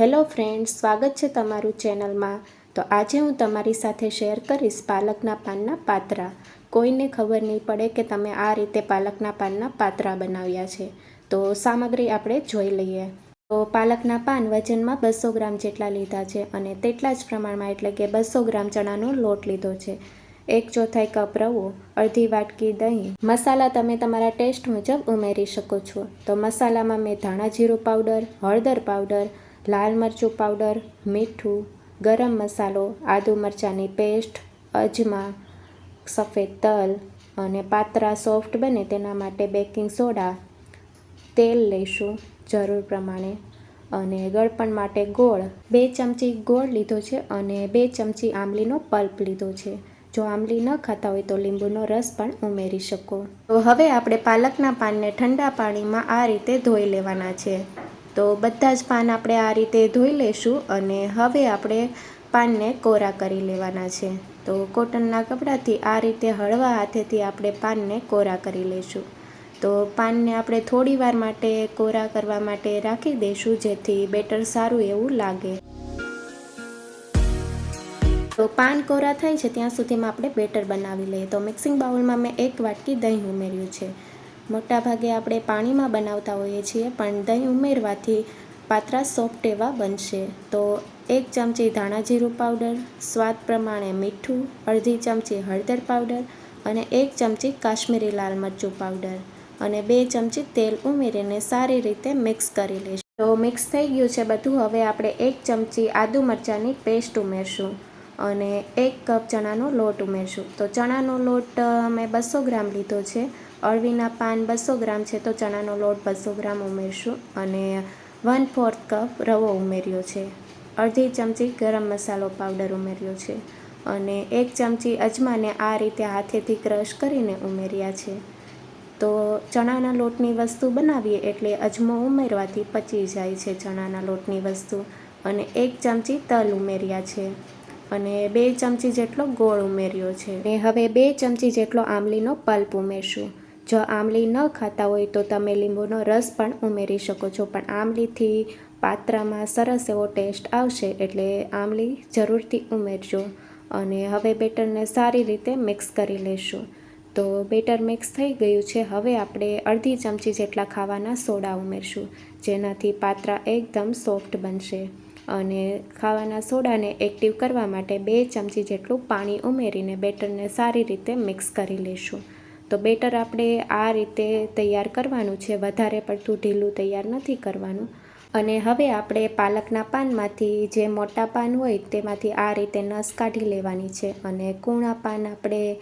Hello friends, સ્વાગત છે તમારું ચેનલમાં. તો આજે હું તમારી સાથે શેર કરીશ પાલકના પાનના પાતરા. કોઈને ખબર નહીં પડે કે તમે આ રીતે પાલકના પાનના પાતરા બનાવ્યા છે. તો સામગ્રી આપણે જોઈ લઈએ. તો પાલકના પાન વજનમાં બસો ગ્રામ જેટલા લીધા છે અને તેટલા જ પ્રમાણમાં એટલે કે બસો ગ્રામ ચણાનો લોટ લીધો છે. એક ચોથાઈ કપ રવો, અડધી વાટકી દહીં, મસાલા તમે તમારા ટેસ્ટ મુજબ ઉમેરી શકો છો. તો મસાલામાં મેં ધાણા જીરું પાવડર, હળદર પાવડર લાલ મરચું પાવડર, મીઠું, ગરમ મસાલો, આદુ મરચાંની પેસ્ટ, અજમા, સફેદ તલ અને પાતરા સોફ્ટ બને તેના માટે બેકિંગ સોડા. તેલ લઈશું જરૂર પ્રમાણે અને ગળપણ માટે ગોળ. બે ચમચી ગોળ લીધો છે અને બે ચમચી આમલીનો પલ્પ લીધો છે. જો આંબલી ન ખાતા હોય તો લીંબુનો રસ પણ ઉમેરી શકો. તો હવે આપણે પાલકના પાનને ઠંડા પાણીમાં આ રીતે ધોઈ લેવાના છે. તો બધા જ પાન આપણે આ રીતે ધોઈ લઈશું અને હવે આપણે પાનને કોરા કરી લેવાના છે. તો કોટનના કપડાથી આ રીતે હળવા હાથેથી આપણે પાનને કોરા કરી લઈશું તો પાનને આપણે થોડી વાર માટે કોરા કરવા માટે રાખી દઈશું જેથી બેટર સારું એવું લાગે. તો પાન કોરા થાય છે ત્યાં સુધીમાં આપણે બેટર બનાવી લઈએ. તો મિક્સિંગ બાઉલમાં મેં એક વાટકી દહીં ઉમેર્યું છે. મોટાભાગે આપણે પાણીમાં બનાવતા હોઈએ છીએ, પણ દહીં ઉમેરવાથી પાત્રા સોફ્ટ એવા બનશે. તો એક ચમચી ધાણા જીરું પાવડર, સ્વાદ પ્રમાણે મીઠું, અડધી ચમચી હળદર પાવડર અને એક ચમચી કાશ્મીરી લાલ મરચું પાવડર અને બે ચમચી તેલ ઉમેરીને સારી રીતે મિક્સ કરી લઈશું તો મિક્સ થઈ ગયું છે બધું, હવે આપણે એક ચમચી આદુ મરચાંની પેસ્ટ ઉમેરશું અને એક કપ ચણાનો લોટ ઉમેરશું. તો ચણાનો લોટ મેં બસો ગ્રામ લીધો છે. અળવીના પાન બસો ગ્રામ છે તો ચણાનો લોટ બસો ગ્રામ ઉમેરશું અને વન ફોર્થ કપ રવો ઉમેર્યો છે. અડધી ચમચી ગરમ મસાલો પાવડર ઉમેર્યો છે અને એક ચમચી અજમાને આ રીતે હાથેથી ક્રશ કરીને ઉમેર્યા છે. તો ચણાના લોટની વસ્તુ બનાવીએ એટલે અજમો ઉમેરવાથી પચી જાય છે ચણાના લોટની વસ્તુ અને એક ચમચી તલ ઉમેર્યા છે અને બે ચમચી જેટલો ગોળ ઉમેર્યો છે. અને હવે બે ચમચી જેટલો આમલીનો પલ્પ ઉમેરશું. જો આમલી ન ખાતા હોય તો તમે લીંબુનો રસ પણ ઉમેરી શકો છો. પણ આમલીથી પાત્રામાં સરસ એવો ટેસ્ટ આવશે એટલે આમલી જરૂરથી ઉમેરજો અને હવે બેટરને સારી રીતે મિક્સ કરી લઈશું તો બેટર મિક્સ થઈ ગયું છે. હવે આપણે અડધી ચમચી જેટલા ખાવાના સોડા ઉમેરશું, જેનાથી પાત્રા એકદમ સોફ્ટ બનશે. અને ખાવાના સોડાને એક્ટિવ કરવા માટે બે ચમચી જેટલું પાણી ઉમેરીને બેટરને સારી રીતે મિક્સ કરી લઈશું તો બેટર આપણે આ રીતે તૈયાર કરવાનું છે. વધારે પડતું ઢીલું તૈયાર નથી કરવાનું. અને હવે આપણે પાલકના પાનમાંથી જે મોટા પાન હોય તેમાંથી આ રીતે નસ કાઢી લેવાની છે. અને કૂણા પાન આપણે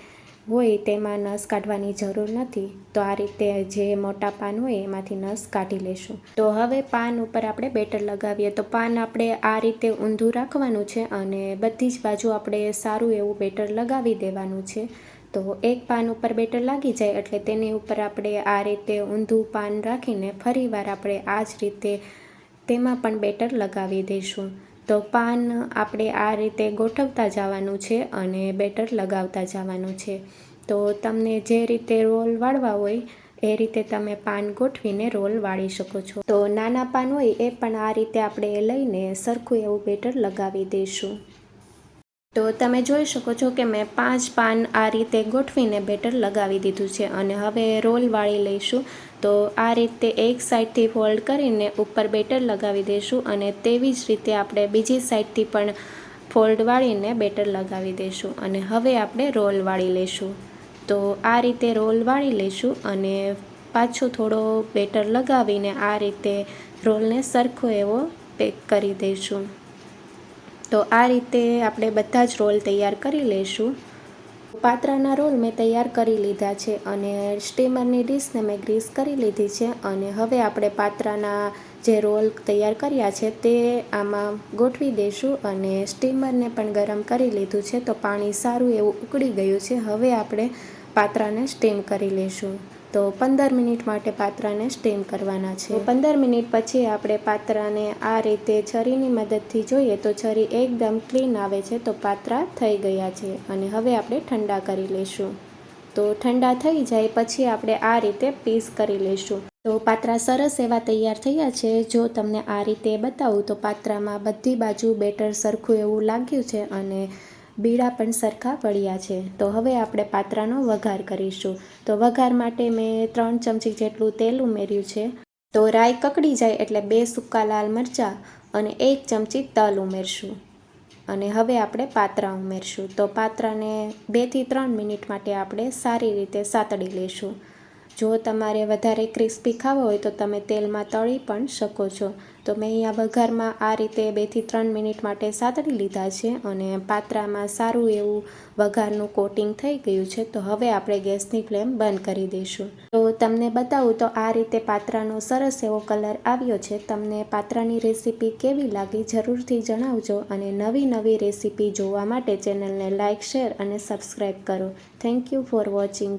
હોય તેમાં નસ કાઢવાની જરૂર નથી. તો આ રીતે જે મોટા પાન હોય એમાંથી નસ કાઢી લેશું. તો હવે પાન ઉપર આપણે બેટર લગાવીએ. તો પાન આપણે આ રીતે ઊંધું રાખવાનું છે અને બધી જ બાજુ આપણે સારું એવું બેટર લગાવી દેવાનું છે. તો એક પાન ઉપર બેટર લાગી જાય એટલે તેની ઉપર આપણે આ રીતે ઊંધું પાન રાખીને ફરીવાર આપણે આ જ રીતે તેમાં પણ બેટર લગાવી દઈશું. તો પાન આપણે આ રીતે ગોઠવતા જવાનું છે અને બેટર લગાવતા જવાનું છે. તો તમને જે રીતે રોલ વાળવા હોય, એ રીતે તમે પાન ગોઠવીને રોલ વાળી શકો છો. તો નાના પાન હોય, એ પણ આ રીતે આપણે લઈને સરખું એવું બેટર લગાવી દઈશું. તો તમે જોઈ શકો છો કે મેં પાંચ પાન આ રીતે ગોઠવીને બેટર લગાવી દીધું છે અને હવે રોલ વાળી લઈશું. તો આ રીતે એક સાઈડથી ફોલ્ડ કરીને ઉપર બેટર લગાવી દઈશું અને તેવી જ રીતે આપણે બીજી સાઈડથી પણ ફોલ્ડ વાળીને બેટર લગાવી દઈશું અને હવે આપણે રોલ વાળી લઈશું. તો આ રીતે રોલ વાળી લઈશું અને પાછો થોડો બેટર લગાવીને આ રીતે રોલને સરખો એવો પેક કરી દઈશું તો આ રીતે આપણે બધા જ રોલ તૈયાર કરી લઈશું. પાત્રના રોલ મેં તૈયાર કરી લીધા છે અને સ્ટીમરની ડીશને મેં ગ્રીસ કરી લીધી છે અને હવે આપણે પાત્રાના જે રોલ તૈયાર કર્યા છે તે આમાં ગોઠવી દઈશું અને સ્ટીમરને પણ ગરમ કરી લીધું છે તો પાણી સારું એવું ઉકળી ગયું છે. હવે આપણે પાત્રાને સ્ટીમ કરી લઈશું. તો પંદર મિનિટ માટે પાત્રાને સ્ટીમ કરવાના છે. પંદર મિનિટ પછી આપણે પાત્રાને આ રીતે છરીની મદદથી જોઈએ તો છરી એકદમ ક્લીન આવે છે તો પાત્રા થઈ ગયા છે અને હવે આપણે ઠંડા કરી લઈશું. તો ઠંડા થઈ જાય પછી આપણે આ રીતે પીસ કરી લઈશું. તો પાત્રા સરસ એવા તૈયાર થયા છે. જો તમને આ રીતે બતાવું તો પાત્રામાં બધી બાજુ બેટર સરખું એવું લાગ્યું છે અને બીડા પણ સરખા પડ્યા છે. તો હવે આપણે પાત્રાનો વઘાર કરીશું. તો વઘાર માટે મેં ત્રણ ચમચી જેટલું તેલ ઉમેર્યું છે. તો રાઈ કકડી જાય એટલે બે સૂકા લાલ મરચાં અને એક ચમચી તલ ઉમેરશું. અને હવે આપણે પાત્રા ઉમેરશું. તો પાત્રાને બેથી ત્રણ મિનિટ માટે આપણે સારી રીતે સાતડી લઈશું જો તમારે વધારે ક્રિસ્પી ખાવો હોય તો તમે તેલમાં તળી પણ શકો છો. તો મેં અહીંયા વઘારમાં આ રીતે બેથી ત્રણ મિનિટ માટે સાતડી લીધા છે અને પાત્રામાં સારું એવું વઘારનું કોટિંગ થઈ ગયું છે. તો હવે આપણે ગેસની ફ્લેમ બંધ કરી દઈશું. તો તમને બતાવું તો આ રીતે પાત્રાનો સરસ એવો કલર આવ્યો છે. તમને પાત્રાની રેસીપી કેવી લાગી જરૂરથી જણાવજો અને નવી નવી રેસીપી જોવા માટે ચેનલને લાઇક શેર અને સબસ્ક્રાઈબ કરો. Thank you for watching.